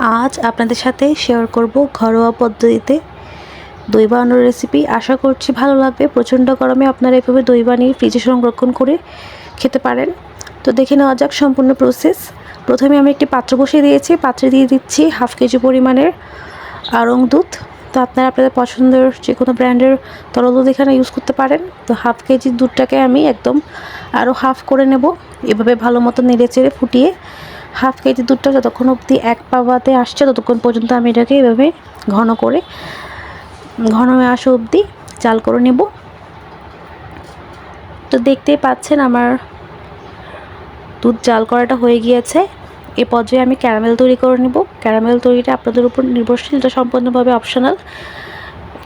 আজ আপনাদের সাথে শেয়ার করব ঘরোয়া পদ্ধতিতে দই বানানোর রেসিপি আশা করছি ভালো লাগবে। প্রচণ্ড গরমে আপনারা এভাবে দই বানিয়ে ফ্রিজে সংরক্ষণ করে খেতে পারেন। তো দেখে নেওয়া যাক সম্পূর্ণ প্রসেস প্রথমে আমি একটি পাত্র বসিয়ে দিয়েছি। পাত্রে দিয়ে দিচ্ছি হাফ কেজি পরিমাণের আড়ং দুধ। তো আপনারা আপনাদের পছন্দের যে কোনো ব্র্যান্ডের তরল দুধ এখানে ইউজ করতে পারেন। তো হাফ কেজি দুধটাকে আমি একদম আরও হাফ করে নেব। এভাবে ভালো মতো নেড়ে চেড়ে ফুটিয়ে হাফ কেজি দুধটা যতক্ষণ অবধি এক পাওয়াতে আসছে, ততক্ষণ পর্যন্ত আমি এটাকে এভাবে ঘন করে, ঘন হয়ে আসা অবধি চাল করে নেব। তো দেখতেই পাচ্ছেন আমার দুধ জাল করাটা হয়ে গিয়েছে। এ পর্যায়ে আমি ক্যারামেল তৈরি করে নেব। ক্যারামেল তৈরিটা আপনাদের উপর নির্ভরশীল, এটা সম্পূর্ণভাবে অপশনাল।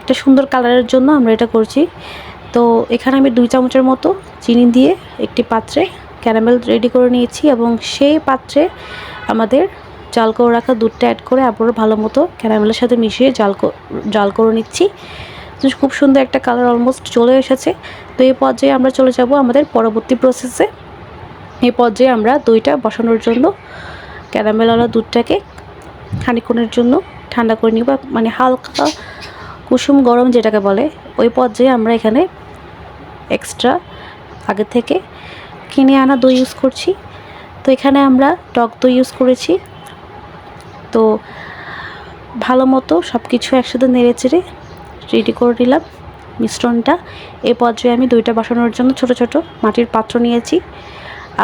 একটা সুন্দর কালারের জন্য আমরা এটা করছি। তো এখানে আমি দুই চামচের মতো চিনি দিয়ে একটি পাত্রে ক্যারামেল রেডি করে নিয়েছি এবং সেই পাত্রে আমাদের জাল করে রাখা দুধটা অ্যাড করে আবারও ভালো মতো ক্যারামেলের সাথে মিশিয়ে জাল জাল করে নিচ্ছি। খুব সুন্দর একটা কালার অলমোস্ট চলে এসেছে। তো এই পর্যায়ে আমরা চলে যাব আমাদের পরবর্তী প্রসেসে এই পর্যায়ে আমরা দইটা বসানোর জন্য ক্যারামেলওয়ালা দুধটাকে খানিক্ষণের জন্য ঠান্ডা করে নিব। মানে হালকা কুসুম গরম যেটাকে বলে, ওই পর্যায়ে আমরা এখানে এক্সট্রা আগে থেকে কিনে আনা দই ইউজ করছি। তো এখানে আমরা টক দই ইউজ করেছি। তো ভালো মতো সব কিছু একসাথে নেড়ে চেড়ে রেডি করে নিলাম মিশ্রণটা। এই পর্যায়ে আমি দইটা বসানোর জন্য ছোট ছোট মাটির পাত্র নিয়েছি।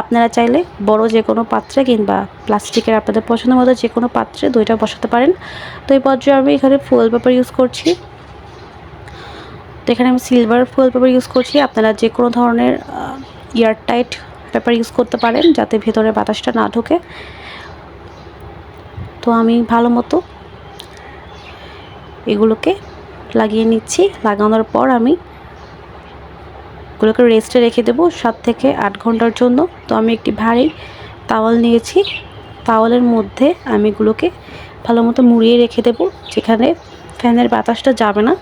আপনারা চাইলে বড় যে কোনো পাত্রে কিংবা প্লাস্টিকের আপনাদের পছন্দ মতো যে কোনো পাত্রে দইটা বসাতে পারেন। তো এই পর্যায়ে আমি এখানে ফুয়েল পেপার ইউজ করছি। তো এখানে আমি সিলভার ফুয়েল পেপার ইউজ করছি। আপনারা যে কোনো ধরনের এয়ারটাইট পেপার ইউজ করতে পারেন যাতে ভেতরে বাতাসটা না ঢোকে। তো আমি ভালো মতো এগুলোকে লাগিয়ে নিচ্ছি। লাগানোর পর আমি এগুলোকে রেস্টে রেখে দেবো সাত থেকে আট ঘণ্টার জন্য। তো আমি একটি ভারী তাওয়াল নিয়েছি। তাওয়ালের মধ্যে আমি এগুলোকে ভালো মতো মুড়িয়ে রেখে দেবো, যেখানে ফ্যানের বাতাসটা যাবে না,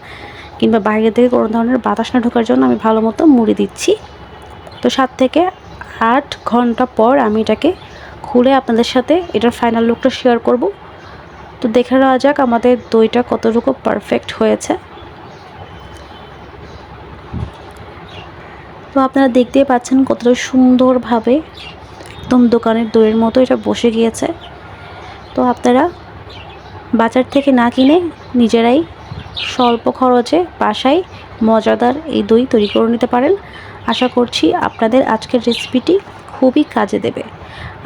কিংবা বাইরে থেকে কোনো ধরনের বাতাস না ঢোকার জন্য আমি ভালো মতো মুড়ি দিচ্ছি। তো সাত থেকে আট ঘণ্টা পর আমি এটাকে খুলে আপনাদের সাথে এটার ফাইনাল লুকটা শেয়ার করব। তো দেখে নেওয়া যাক আমাদের দইটা কতটুকু পারফেক্ট হয়েছে। তো আপনারা দেখতেই পাচ্ছেন কতটা সুন্দরভাবে একদম দোকানের দইয়ের মতো এটা বসে গিয়েছে। তো আপনারা বাজার থেকে না কিনে নিজেরাই স্বল্প খরচে বাসায় মজাদার এই দই তৈরি করে নিতে পারেন। আশা করছি আপনাদের আজকের রেসিপিটি খুবই কাজে দেবে।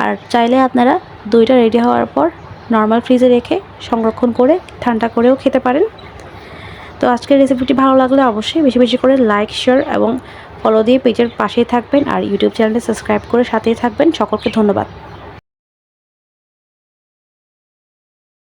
আর চাইলে আপনারা দইটা রেডি হওয়ার পর নর্মাল ফ্রিজে রেখে সংরক্ষণ করে ঠান্ডা করেও খেতে পারেন। তো আজকের রেসিপিটি ভালো লাগলে অবশ্যই বেশি বেশি করে লাইক শেয়ার এবং ফলো দিয়ে পেজের পাশেই থাকবেন আর ইউটিউব চ্যানেলটি সাবস্ক্রাইব করে সাথেই থাকবেন। সকলকে ধন্যবাদ।